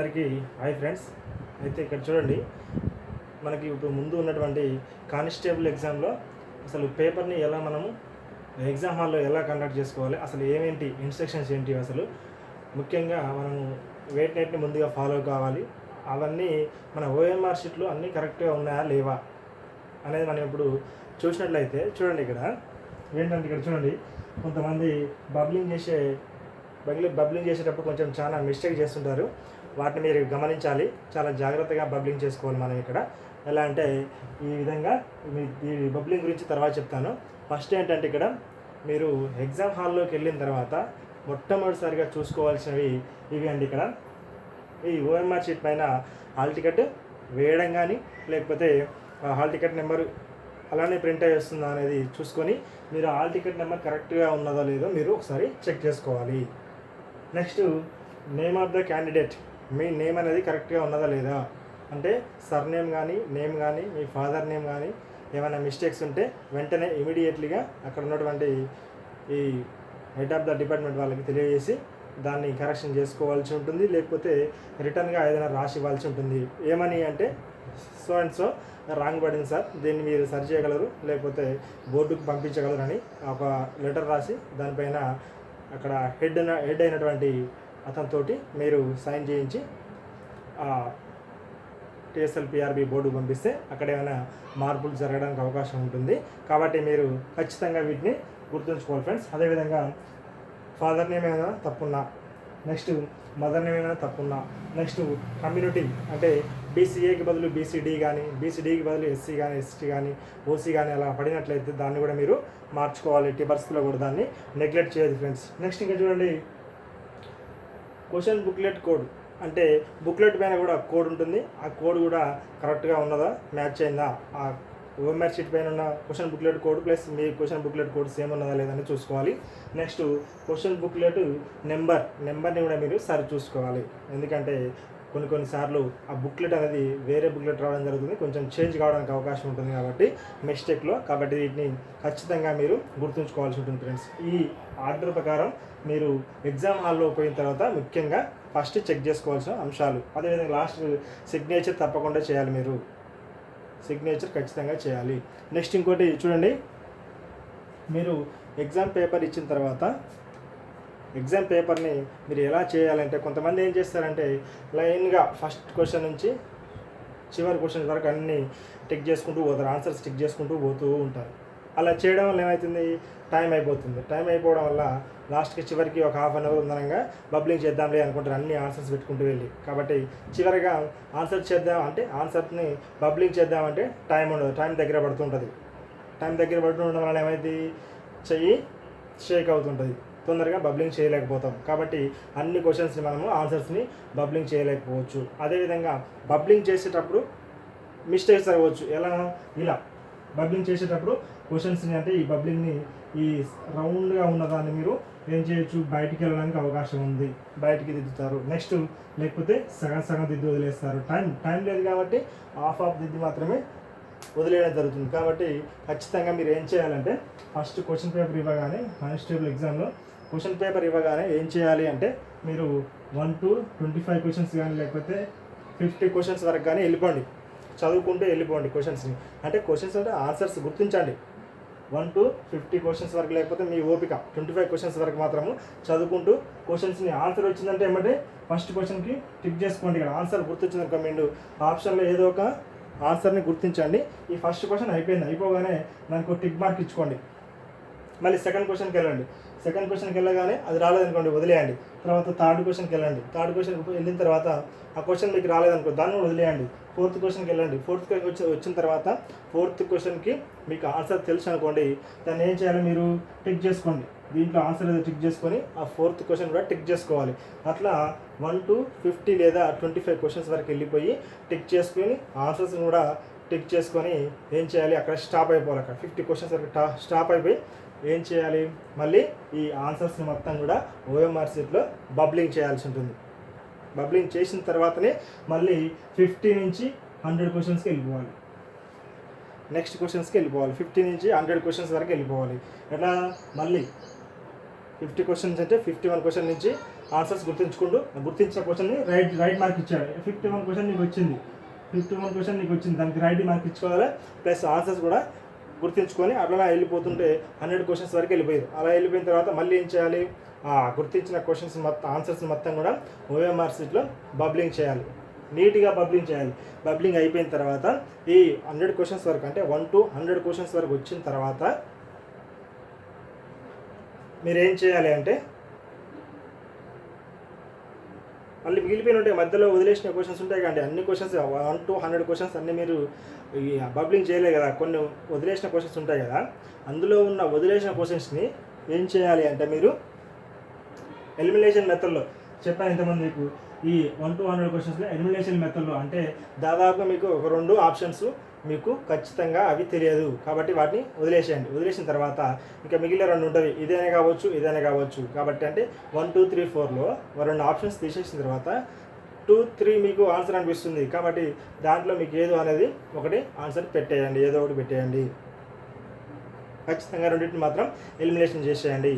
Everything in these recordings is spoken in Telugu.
అందరికీ హాయ్ ఫ్రెండ్స్. అయితే ఇక్కడ చూడండి మనకి ఇప్పుడు ముందు ఉన్నటువంటి కానిస్టేబుల్ ఎగ్జామ్లో అసలు పేపర్ని ఎలా మనము ఎగ్జామ్ హాల్లో ఎలా కండక్ట్ చేసుకోవాలి అసలు ఏమేంటి ఇన్స్ట్రక్షన్స్ ఏంటి అసలు ముఖ్యంగా మనము వెయిట్ నైట్ని ముందుగా ఫాలో కావాలి అవన్నీ మన ఓఎంఆర్ షీట్లు అన్నీ కరెక్ట్గా ఉన్నాయా లేవా అనేది మనం ఇప్పుడు చూసినట్లయితే చూడండి ఇక్కడ ఏంటంటే ఇక్కడ చూడండి కొంతమంది బబ్లింగ్ చేసే బబ్లింగ్ బబ్లింగ్ చేసేటప్పుడు కొంచెం చాలా మిస్టేక్ చేస్తుంటారు. వాటిని మీరు గమనించాలి. చాలా జాగ్రత్తగా బబ్లింగ్ చేసుకోవాలి మనం ఇక్కడ. ఎలా అంటే ఈ విధంగా మీ- ఈ బబ్లింగ్ గురించి తర్వాత చెప్తాను. ఫస్ట్ ఏంటంటే ఇక్కడ మీరు ఎగ్జామ్ హాల్లోకి వెళ్ళిన తర్వాత మొట్టమొదటిసారిగా చూసుకోవాల్సినవి ఇవి అండి ఇక్కడ. ఈ ఓఎంఆర్ షీట్ పైన హాల్ టికెట్ వేయడం కానీ లేకపోతే హాల్ టికెట్ నెంబర్ అలానే ప్రింట్ అయ్యి వస్తుందా అనేది చూసుకొని మీరు హాల్ టికెట్ నెంబర్ కరెక్ట్గా ఉన్నదో లేదో మీరు ఒకసారి చెక్ చేసుకోవాలి. Next name of the candidate. Me name అనేది కరెక్ట్గా ఉన్నదా లేదా? అంటే సర్ నేమ్ కానీ నేమ్ కానీ మీ ఫాదర్ నేమ్ కానీ ఏమైనా మిస్టేక్స్ ఉంటే వెంటనే ఇమీడియట్లీగా అక్కడ ఉన్నటువంటి ఈ హెడ్ ఆఫ్ ద డిపార్ట్మెంట్ వాళ్ళకి తెలియజేసి దాన్ని కరెక్షన్ చేసుకోవాల్సి ఉంటుంది. లేకపోతే రిటర్న్గా ఏదైనా రాసి ఇవ్వాల్సి ఉంటుంది. ఏమని అంటే సో అండ్ సో రాంగ్ పడింది సార్. దీన్ని మీరు సరి చేయగలరు. లేకపోతే బోర్డుకు పంపించగలరు అని ఒక లెటర్ రాసి దానిపైన అక్కడ హెడ్ హెడ్ అయినటువంటి అతనితోటి మీరు సైన్ చేయించి టిఎస్ఎల్ పిఆర్బి బోర్డు పంపిస్తే అక్కడ ఏమైనా మార్పులు జరగడానికి అవకాశం ఉంటుంది. కాబట్టి మీరు ఖచ్చితంగా వీటిని గుర్తుంచుకోవాలి ఫ్రెండ్స్. అదేవిధంగా ఫాదర్ నేమ్ ఏమైనా తప్పున్నా నెక్స్ట్ మదర్ నేమ్ ఏమైనా తప్పున్నా నెక్స్ట్ కమ్యూనిటీ అంటే బీసీఏకి బదులు బీసీడీ కానీ బీసీడీకి బదులు ఎస్సీ కానీ ఎస్టీ కానీ ఓసీ కానీ అలా పడినట్లయితే దాన్ని కూడా మీరు మార్చుకోవాలి. ఎట్టి పరిస్థితుల్లో కూడా దాన్ని నెగ్లెక్ట్ చేయదు ఫ్రెండ్స్. నెక్స్ట్ ఇంకా చూడండి క్వశ్చన్ బుక్లెట్ కోడ్ అంటే బుక్లెట్ పైన కూడా కోడ్ ఉంటుంది. ఆ కోడ్ కూడా కరెక్ట్గా ఉన్నదా? మ్యాచ్ అయిందా? ఆ ఓఎంఆర్ షీట్ పైన ఉన్న క్వశ్చన్ బుక్లెట్ కోడ్ ప్లస్ మీ క్వశ్చన్ బుక్లెట్ కోడ్ సేమ్ ఉన్నదా లేదని చూసుకోవాలి. నెక్స్ట్ క్వశ్చన్ బుక్లెట్ నెంబర్ నెంబర్ని కూడా మీరు సరి చూసుకోవాలి. ఎందుకంటే కొన్ని కొన్నిసార్లు ఆ బుక్లెట్ అనేది వేరే బుక్లెట్ రావడం జరుగుతుంది. కొంచెం చేంజ్ కావడానికి అవకాశం ఉంటుంది కాబట్టి మిస్టేక్లో కాబట్టి వీటిని ఖచ్చితంగా మీరు గుర్తుంచుకోవాల్సి ఉంటుంది ఫ్రెండ్స్ ఈ ఆర్డర్ ప్రకారం మీరు ఎగ్జామ్ హాల్లో పోయిన తర్వాత ముఖ్యంగా ఫస్ట్ చెక్ చేసుకోవాల్సిన అంశాలు. అదేవిధంగా లాస్ట్ సిగ్నేచర్ తప్పకుండా చేయాలి మీరు. సిగ్నేచర్ ఖచ్చితంగా చేయాలి. నెక్స్ట్ ఇంకోటి చూడండి. మీరు ఎగ్జామ్ పేపర్ ఇచ్చిన తర్వాత ఎగ్జామ్ పేపర్ని మీరు ఎలా చేయాలంటే కొంతమంది ఏం చేస్తారంటే లైన్గా ఫస్ట్ క్వశ్చన్ నుంచి చివరి క్వశ్చన్ వరకు అన్నీ టిక్ చేసుకుంటూ పోతారు ఆన్సర్స్ టిక్ చేసుకుంటూ పోతూ ఉంటారు. అలా చేయడం వల్ల ఏమవుతుంది టైం అయిపోతుంది. టైం అయిపోవడం వల్ల లాస్ట్కి చివరికి ఒక హాఫ్ అన్ అవర్ ఉందనగా బబ్లింగ్ చేద్దాంలే అనుకుంటారు. అన్ని ఆన్సర్స్ పెట్టుకుంటూ వెళ్ళి. కాబట్టి చివరిగా ఆన్సర్ చేద్దాం అంటే ఆన్సర్ని బబ్లింగ్ చేద్దామంటే టైం ఉండదు. టైం దగ్గర పడుతుంటుంది. టైం దగ్గర పడుతుండడం వల్ల ఏమైంది చెయ్యి షేక్ అవుతుంటుంది. తొందరగా బబ్లింగ్ చేయలేకపోతాం. కాబట్టి అన్ని క్వశ్చన్స్ని మనము ఆన్సర్స్ని బబ్లింగ్ చేయలేకపోవచ్చు. అదేవిధంగా బబ్లింగ్ చేసేటప్పుడు మిస్టేక్స్ అవ్వచ్చు ఎలా? ఇలా. బబ్లింగ్ చేసేటప్పుడు క్వశ్చన్స్ని అంటే ఈ బబ్లింగ్ని ఈ రౌండ్గా ఉన్నదాన్ని మీరు ఏం చేయొచ్చు? బయటికి వెళ్ళడానికి అవకాశం ఉంది. బయటికి దిద్దుతారు. నెక్స్ట్ లేకపోతే సగం సగం దిద్దు వదిలేస్తారు. టైం టైం లేదు కాబట్టి హాఫ్ ఆఫ్ దిద్ది మాత్రమే వదిలేయడం జరుగుతుంది. కాబట్టి ఖచ్చితంగా మీరు ఏం చేయాలంటే ఫస్ట్ క్వశ్చన్ పేపర్ ఇవ్వగానే కానిస్టేబుల్ ఎగ్జామ్లో క్వశ్చన్ పేపర్ ఇవ్వగానే ఏం చేయాలి అంటే మీరు one to twenty five questions కానీ లేకపోతే ఫిఫ్టీ క్వశ్చన్స్ వరకు కానీ వెళ్ళిపోండి. చదువుకుంటూ వెళ్ళిపోండి క్వశ్చన్స్ని అంటే క్వశ్చన్స్ అంటే ఆన్సర్స్ గుర్తించండి. వన్ టు ఫిఫ్టీ క్వశ్చన్స్ వరకు లేకపోతే మీ ఓపిక. ట్వంటీ ఫైవ్ క్వశ్చన్స్ వరకు మాత్రము చదువుకుంటూ క్వశ్చన్స్ని ఆన్సర్ వచ్చిందంటే ఏమంటే ఫస్ట్ క్వశ్చన్కి టిక్ చేసుకోండి ఇక్కడ. ఆన్సర్ గుర్తొచ్చింది మీరు ఆప్షన్లో ఏదో ఒక ఆన్సర్ని గుర్తించండి. ఈ ఫస్ట్ క్వశ్చన్ అయిపోయింది. అయిపోగానే దానికి ఒక టిక్ మార్క్ ఇచ్చుకోండి. మళ్ళీ సెకండ్ క్వశ్చన్కి వెళ్ళండి. సెకండ్ క్వశ్చన్కి వెళ్ళగానే అది రాలేదనుకోండి వదిలేయండి. తర్వాత థర్డ్ క్వశ్చన్కి వెళ్ళండి. థర్డ్ క్వశ్చన్కి వెళ్ళిన తర్వాత ఆ క్వశ్చన్ మీకు రాలేదనుకో దాన్ని కూడా వదిలేయండి. ఫోర్త్ క్వశ్చన్కి వెళ్ళండి. ఫోర్త్ వచ్చి వచ్చిన తర్వాత ఫోర్త్ క్వశ్చన్కి మీకు ఆన్సర్ తెలుసు అనుకోండి దాన్ని ఏం చేయాలి మీరు? టిక్ చేసుకోండి. దీంట్లో ఆన్సర్ ఏదో టిక్ చేసుకొని ఆ ఫోర్త్ క్వశ్చన్ కూడా టిక్ చేసుకోవాలి. అట్లా వన్ టు ఫిఫ్టీ లేదా ట్వంటీ ఫైవ్ క్వశ్చన్స్ వరకు వెళ్ళిపోయి టిక్ చేసుకొని ఆన్సర్స్ కూడా టిక్ చేసుకొని ఏం చేయాలి? అక్కడ స్టాప్ అయిపోవాలి. అక్కడ ఫిఫ్టీ క్వశ్చన్స్ వరకు టా స్టాప్ అయిపోయి ఏం చేయాలి? మళ్ళీ ఈ ఆన్సర్స్ని మొత్తం కూడా ఓఎంఆర్ సీట్లో బబ్లింగ్ చేయాల్సి ఉంటుంది. బబ్లింగ్ చేసిన తర్వాతనే మళ్ళీ ఫిఫ్టీ నుంచి హండ్రెడ్ క్వశ్చన్స్కి వెళ్ళిపోవాలి. నెక్స్ట్ క్వశ్చన్స్కి వెళ్ళిపోవాలి. ఫిఫ్టీ నుంచి హండ్రెడ్ క్వశ్చన్స్ వరకు వెళ్ళిపోవాలి. ఎట్లా? మళ్ళీ ఫిఫ్టీ క్వశ్చన్స్ అంటే ఫిఫ్టీ వన్ క్వశ్చన్ నుంచి ఆన్సర్స్ గుర్తించుకుంటూ గుర్తించిన క్వశ్చన్ని రైట్ రైట్ మార్క్ ఇచ్చాడు. ఫిఫ్టీ వన్ క్వశ్చన్ నీకు వచ్చింది. ఫిఫ్టీ వన్ క్వశ్చన్ నీకు వచ్చింది. దానికి రైట్ మార్క్ ఇచ్చుకోవాలి. ప్లస్ ఆన్సర్స్ కూడా గుర్తించుకొని అట్లా వెళ్ళిపోతుంటే హండ్రెడ్ క్వశ్చన్స్ వరకు వెళ్ళిపోయారు అలా వెళ్ళిపోయిన తర్వాత మళ్ళీ ఏం చేయాలి? ఆ గుర్తించిన క్వశ్చన్స్ మొత్తం ఆన్సర్స్ మొత్తం కూడా ఓఎంఆర్ సీట్లో బబ్లింగ్ చేయాలి. నీట్గా బబ్లింగ్ చేయాలి. బబ్లింగ్ అయిపోయిన తర్వాత ఈ హండ్రెడ్ క్వశ్చన్స్ వరకు అంటే వన్ టు హండ్రెడ్ క్వశ్చన్స్ వరకు వచ్చిన తర్వాత మీరు ఏం చేయాలి అంటే మళ్ళీ మిగిలిపోయిన ఉంటాయి. మధ్యలో వదిలేసిన క్వశ్చన్స్ ఉంటాయి కానీ అన్ని questions one to hundred questions అన్ని మీరు ఈ బబ్లింగ్ చేయలేదు కదా. కొన్ని వదిలేసిన క్వశ్చన్స్ ఉంటాయి కదా. అందులో ఉన్న వదిలేసిన క్వశ్చన్స్ని ఏం చేయాలి అంటే మీరు? ఎలిమినేషన్ మెథడ్లో చెప్పాను ఇంతమంది మీకు. ఈ వన్ టు హండ్రెడ్ క్వశ్చన్స్లో ఎలిమినేషన్ మెథడ్లో అంటే దాదాపుగా మీకు ఒక రెండు ఆప్షన్స్ మీకు ఖచ్చితంగా అవి తెలియదు. కాబట్టి వాటిని వదిలేసేయండి. వదిలేసిన తర్వాత ఇంకా మిగిలిన రెండు ఉంటుంది. ఇదేనే కావచ్చు ఇదేనే కావచ్చు. కాబట్టి అంటే వన్ టూ త్రీ ఫోర్లో రెండు ఆప్షన్స్ తీసేసిన తర్వాత టూ త్రీ మీకు ఆన్సర్ అనిపిస్తుంది. కాబట్టి దాంట్లో మీకు ఏదో అనేది ఒకటి ఆన్సర్ పెట్టేయండి. ఏదో ఒకటి పెట్టేయండి. ఖచ్చితంగా రెండింటిని మాత్రం ఎలిమినేషన్ చేసేయండి.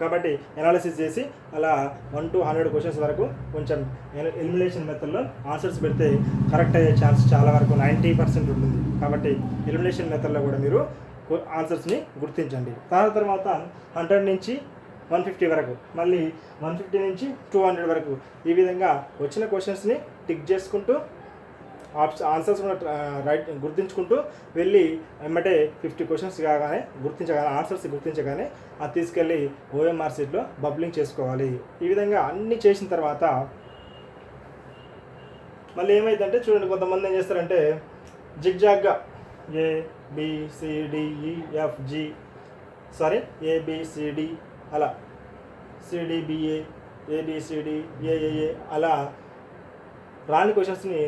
కాబట్టి ఎనాలిసిస్ చేసి అలా వన్ టు హండ్రెడ్ క్వశ్చన్స్ వరకు కొంచెం ఎలిమినేషన్ మెథడ్లో ఆన్సర్స్ పెడితే కరెక్ట్ అయ్యే ఛాన్స్ చాలా వరకు నైంటీ పర్సెంట్ ఉంటుంది. కాబట్టి ఎలిమినేషన్ మెథడ్లో కూడా మీరు ఆన్సర్స్ని గుర్తించండి. దాని తర్వాత హండ్రెడ్ నుంచి వన్ ఫిఫ్టీ వరకు మళ్ళీ వన్ ఫిఫ్టీ నుంచి టూ హండ్రెడ్ వరకు ఈ విధంగా వచ్చిన క్వశ్చన్స్ని టిక్ చేసుకుంటూ ఆప్షన్ ఆన్సర్స్ రైట్ గుర్తించుకుంటూ వెళ్ళి వెంబటే ఫిఫ్టీ క్వశ్చన్స్ కాగానే గుర్తించగానే ఆన్సర్స్ గుర్తించగానే అది తీసుకెళ్ళి ఓఎంఆర్ సీట్లో బబ్లింగ్ చేసుకోవాలి. ఈ విధంగా అన్ని చేసిన తర్వాత మళ్ళీ ఏమైందంటే చూడండి కొంతమంది ఏం చేస్తారంటే జిగ్జాగ్గా A BCDEF G sorry ABCD అలా సిడిబిఏ ఏబిసిడి ఏఏఏ అలా రాని క్వశ్చన్స్ని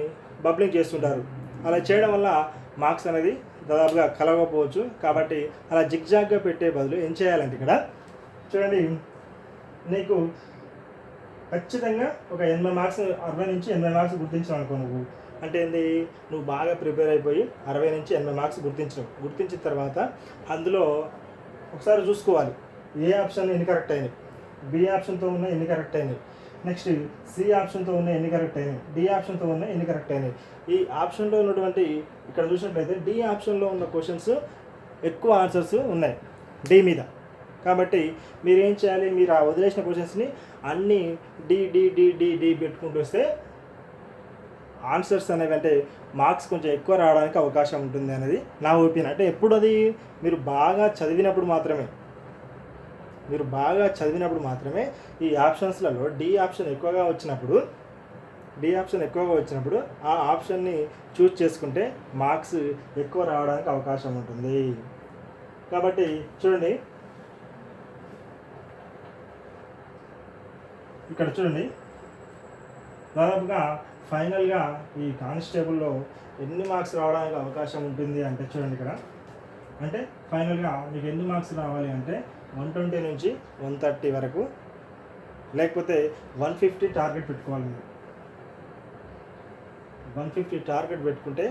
బబ్లింగ్ చేస్తుంటారు. అలా చేయడం వల్ల మార్క్స్ అనేది దాదాపుగా కలవకపోవచ్చు. కాబట్టి అలా జిగ్జాగ్గా పెట్టే బదులు ఏం చేయాలంటే ఇక్కడ చూడండి నీకు ఖచ్చితంగా ఒక ఎనభై మార్క్స్ అరవై నుంచి ఎనభై మార్క్స్ గుర్తించావు అనుకో నువ్వు. అంటే ఏంది? నువ్వు బాగా ప్రిపేర్ అయిపోయి అరవై నుంచి ఎనభై మార్క్స్ గుర్తించడం. గుర్తించిన తర్వాత అందులో ఒకసారి చూసుకోవాలి. ఏ ఆప్షన్ ఎన్ని కరెక్ట్ అయినాయి? బి ఆప్షన్తో ఉన్న ఎన్ని కరెక్ట్ అయినాయి? నెక్స్ట్ సి ఆప్షన్తో ఉన్న ఎన్ని కరెక్ట్ అయినాయి? డి ఆప్షన్తో ఉన్న ఎన్ని కరెక్ట్ అయినాయి? ఈ ఆప్షన్లో ఉన్నటువంటి ఇక్కడ చూసినట్లయితే డి ఆప్షన్లో ఉన్న క్వశ్చన్స్ ఎక్కువ ఆన్సర్స్ ఉన్నాయి. డి మీద. కాబట్టి మీరు ఏం చేయాలి? మీరు ఆ వదిలేసిన క్వశ్చన్స్ని అన్నీ D D D D D పెట్టుకుంటూ వస్తే ఆన్సర్స్ అనేవి అంటే మార్క్స్ కొంచెం ఎక్కువ రావడానికి అవకాశం ఉంటుంది అనేది నా ఒపీనియన్. అంటే ఎప్పుడు అది మీరు బాగా చదివినప్పుడు మాత్రమే మీరు బాగా చదివినప్పుడు మాత్రమే ఈ ఆప్షన్స్లలో డి ఆప్షన్ ఎక్కువగా వచ్చినప్పుడు డి ఆప్షన్ ఎక్కువగా వచ్చినప్పుడు ఆ ఆప్షన్ని చూస్ చేసుకుంటే మార్క్స్ ఎక్కువ రావడానికి అవకాశం ఉంటుంది. కాబట్టి చూడండి. ఇక్కడ చూడండి. దాదాపుగా ఫైనల్గా ఈ కానిస్టేబుల్లో ఎన్ని మార్క్స్ రావడానికి అవకాశం ఉంటుంది అంటే చూడండి ఇక్కడ. అంటే ఫైనల్గా మీకు ఎన్ని మార్క్స్ రావాలి అంటే వన్ ట్వంటీ నుంచి వన్ థర్టీ వరకు. లేకపోతే వన్ ఫిఫ్టీ టార్గెట్ పెట్టుకోవాలి మీరు. వన్ ఫిఫ్టీ టార్గెట్ పెట్టుకుంటే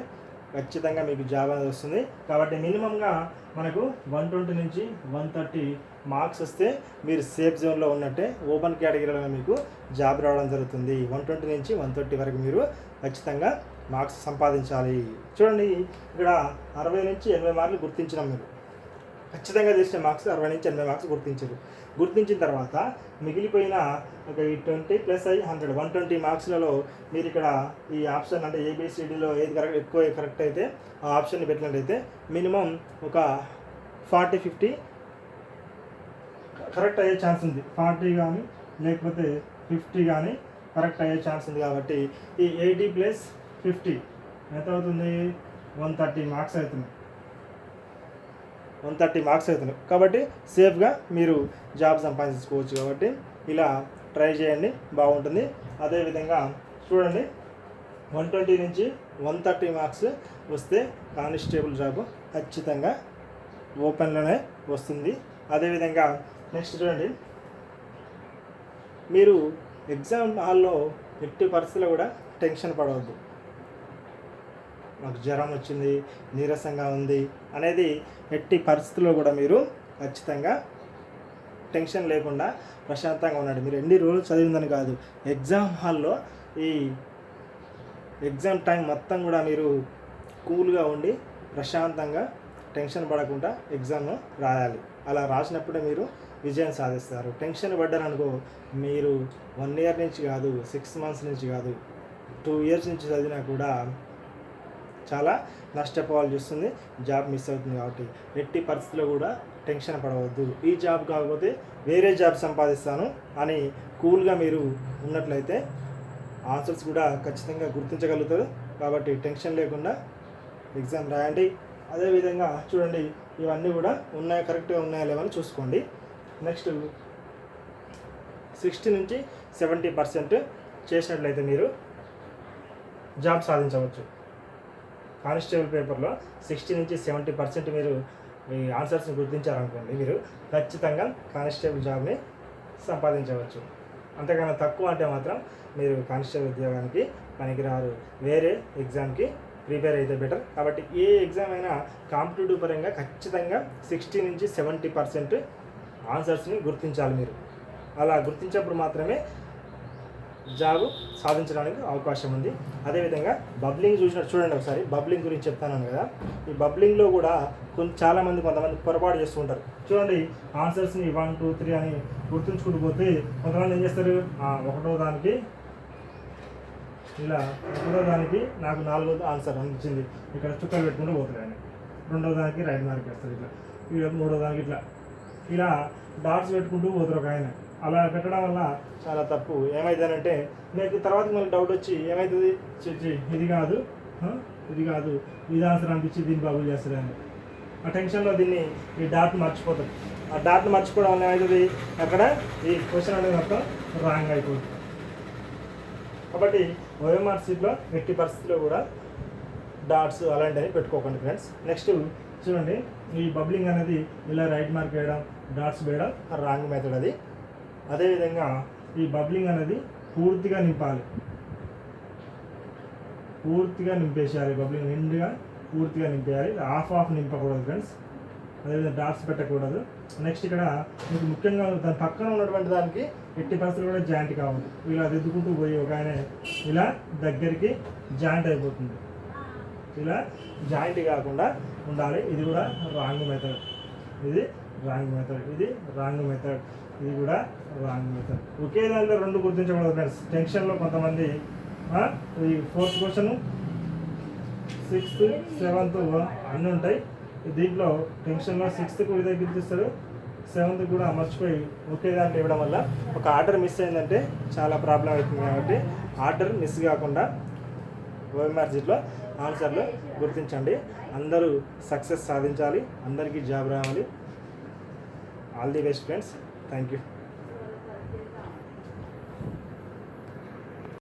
ఖచ్చితంగా మీకు జాబ్ అనేది వస్తుంది. కాబట్టి మినిమంగా మనకు వన్ ట్వంటీ నుంచి వన్ థర్టీ మార్క్స్ వస్తే మీరు సేఫ్ జోన్లో ఉన్నట్టే ఓపెన్ కేటగిరీలో మీకు జాబ్ రావడం జరుగుతుంది. వన్ ట్వంటీ నుంచి వన్ థర్టీ వరకు మీరు ఖచ్చితంగా మార్క్స్ సంపాదించాలి. చూడండి ఇక్కడ అరవై నుంచి ఎనభై మార్కులు గుర్తించినాం మీరు ఖచ్చితంగా తెలిసిన మార్క్స్ అరవై నుంచి ఎనభై మార్క్స్ గుర్తించారు. గుర్తించిన తర్వాత మిగిలిపోయిన ఒక ఈ ట్వంటీ ప్లస్ అయ్యి హండ్రెడ్ వన్ ట్వంటీ మార్క్స్లలో మీరు ఇక్కడ ఈ ఆప్షన్ అంటే ఏబిసిడిలో ఏది కరెక్ట్ ఎక్కువ కరెక్ట్ అయితే ఆ ఆప్షన్ని పెట్టినట్టయితే మినిమం ఒక ఫార్టీ ఫిఫ్టీ కరెక్ట్ అయ్యే ఛాన్స్ ఉంది. ఫార్టీ కానీ లేకపోతే ఫిఫ్టీ కానీ కరెక్ట్ అయ్యే ఛాన్స్ ఉంది కాబట్టి ఈ ఎయిటీ ప్లస్ ఫిఫ్టీ ఎంత అవుతుంది? వన్ థర్టీ మార్క్స్ అవుతుంది వన్ థర్టీ మార్క్స్ అవుతున్నాయి. కాబట్టి సేఫ్గా మీరు జాబ్ సంపాదించుకోవచ్చు కాబట్టి ఇలా ట్రై చేయండి బాగుంటుంది. అదేవిధంగా చూడండి వన్ ట్వంటీ నుంచి వన్ థర్టీ మార్క్స్ వస్తే కానిస్టేబుల్ జాబ్ ఖచ్చితంగా ఓపెన్లోనే వస్తుంది. అదేవిధంగా నెక్స్ట్ చూడండి మీరు ఎగ్జామ్ హాల్లో ఎట్టి పరిస్థితుల్లో కూడా టెన్షన్ పడవద్దు. నాకు జ్వరం వచ్చింది నీరసంగా ఉంది అనేది ఎట్టి పరిస్థితుల్లో కూడా మీరు ఖచ్చితంగా టెన్షన్ లేకుండా ప్రశాంతంగా ఉన్నాడు మీరు ఎన్ని రోజులు చదివిందని కాదు ఎగ్జామ్ హాల్లో ఈ ఎగ్జామ్ టైం మొత్తం కూడా మీరు కూల్గా ఉండి ప్రశాంతంగా టెన్షన్ పడకుండా ఎగ్జామ్ను రాయాలి. అలా రాసినప్పుడే మీరు విజయం సాధిస్తారు. టెన్షన్ పడ్డారనుకో మీరు వన్ ఇయర్ నుంచి కాదు సిక్స్ మంత్స్ నుంచి కాదు టూ ఇయర్స్ నుంచి చదివినా కూడా చాలా నష్టపోవాల్సి వస్తుంది. జాబ్ మిస్ అవుతుంది కాబట్టి. ఎట్టి పరిస్థితుల్లో కూడా టెన్షన్ పడవద్దు. ఈ జాబ్ కాకపోతే వేరే జాబ్ సంపాదిస్తాను అని కూల్గా మీరు ఉన్నట్లయితే ఆన్సర్స్ కూడా ఖచ్చితంగా గుర్తించగలుగుతారు. కాబట్టి టెన్షన్ లేకుండా ఎగ్జామ్ రాయండి. అదేవిధంగా చూడండి ఇవన్నీ కూడా ఉన్నాయా? కరెక్ట్గా ఉన్నాయా? లేవని చూసుకోండి. నెక్స్ట్ సిక్స్టీ నుంచి సెవెంటీ పర్సెంట్ చేసినట్లయితే మీరు జాబ్ సాధించవచ్చు. కానిస్టేబుల్ పేపర్లో సిక్స్టీ నుంచి సెవెంటీ పర్సెంట్ మీరు మీ ఆన్సర్స్ని గుర్తించారనుకోండి మీరు ఖచ్చితంగా కానిస్టేబుల్ జాబ్ని సంపాదించవచ్చు. అంతకన్నా తక్కువ అంటే మాత్రం మీరు కానిస్టేబుల్ ఉద్యోగానికి పనికిరారు. వేరే ఎగ్జామ్కి ప్రిపేర్ అయితే బెటర్. కాబట్టి ఏ ఎగ్జామ్ అయినా కాంపిటేటివ్ పరంగా ఖచ్చితంగా సిక్స్టీ నుంచి సెవెంటీ పర్సెంట్ ఆన్సర్స్ని గుర్తించాలి మీరు. అలా గుర్తించినప్పుడు మాత్రమే జాబ్ సాధించడానికి అవకాశం ఉంది. అదేవిధంగా బబ్లింగ్ చూసినట్టు చూడండి ఒకసారి బబ్లింగ్ గురించి చెప్తాను కదా. ఈ బబ్లింగ్లో కూడా కొంచెం చాలామంది కొంతమంది పొరపాటు చేస్తూ ఉంటారు. చూడండి ఆన్సర్స్ని వన్ టూ త్రీ అని గుర్తుంచుకుంటూ పోతే కొంతమంది ఏం చేస్తారు? ఒకటో దానికి ఇలా ఒకటో దానికి నాకు నాలుగో ఆన్సర్ అందించింది. ఇక్కడ చుక్కలు పెట్టుకుంటూ పోతాడు ఆయన. రెండో దానికి రైట్ మార్క్ వేస్తారు ఇట్లా. ఇక మూడో దానికి ఇట్లా. ఇలా డాట్స్ పెట్టుకుంటూ పోతారు ఒక ఆయన. అలా పెట్టడం వల్ల చాలా తప్పు. ఏమైందంటే నేను తర్వాత మళ్ళీ డౌట్ వచ్చి ఏమవుతుంది చర్చి ఇది కాదు. ఇది కాదు. ఇది ఆన్సర్ అనిపించి దీన్ని బాబు చేస్తారని. ఆ టెన్షన్లో దీన్ని ఈ డాట్ మర్చిపోతారు. ఆ డాట్ మర్చిపోవడం వల్ల ఏమవుతుంది అక్కడ ఈ క్వశ్చన్ అనేది మొత్తం రాంగ్ అయిపోతుంది. కాబట్టి ఓఎంఆర్ సీట్లో ఎట్టి పరిస్థితిలో కూడా డాట్స్ అలాంటివి పెట్టుకోకండి ఫ్రెండ్స్ నెక్స్ట్ చూడండి ఈ బబ్లింగ్ అనేది ఇలా రైట్ మార్క్ వేయడం డాట్స్ వేయడం రాంగ్ మెథడ్ అది. అదేవిధంగా ఈ బబ్లింగ్ అనేది పూర్తిగా నింపాలి. పూర్తిగా నింపేసేయాలి బబ్లింగ్ నిండుగా పూర్తిగా నింపేయాలి. హాఫ్ ఆఫ్ నింపకూడదు ఫ్రెండ్స్. అదేవిధంగా డాట్స్ పెట్టకూడదు. నెక్స్ట్ ఇక్కడ మీకు ముఖ్యంగా దాని పక్కన ఉన్నటువంటి దానికి ఎట్టి పరిస్థితులు కూడా జాయింట్ కావాలి ఇలా దిద్దుకుంటూ పోయి ఒక ఆయన ఇలా దగ్గరికి జాయింట్ అయిపోతుంది. ఇలా జాయింట్ కాకుండా ఉండాలి. ఇది కూడా రాంగ్ మెథడ్. ఇది రాంగ్ మెథడ్. ఇది రాంగ్ మెథడ్. ఇది కూడా రాంగ్ మెథడ్ ఒకే దాంట్లో రెండు గుర్తించకూడదు ఫ్రెండ్స్ టెన్షన్లో కొంతమంది ఈ ఫోర్త్ క్వశ్చన్ సిక్స్త్ సెవెంత్ అన్నీ ఉంటాయి. దీంట్లో టెన్షన్లో సిక్స్త్కు ఇదే గుర్తిస్తారు. సెవెంత్ కూడా మర్చిపోయి ఒకే దాంట్లో ఇవ్వడం వల్ల ఒక ఆర్డర్ మిస్ అయిందంటే చాలా ప్రాబ్లం అవుతుంది కాబట్టి ఆర్డర్ మిస్ కాకుండా ఓఎంఆర్జీలో ఆన్సర్లు గుర్తించండి. అందరూ సక్సెస్ సాధించాలి. అందరికీ జాబ్ రావాలి. All the best friends Thank you.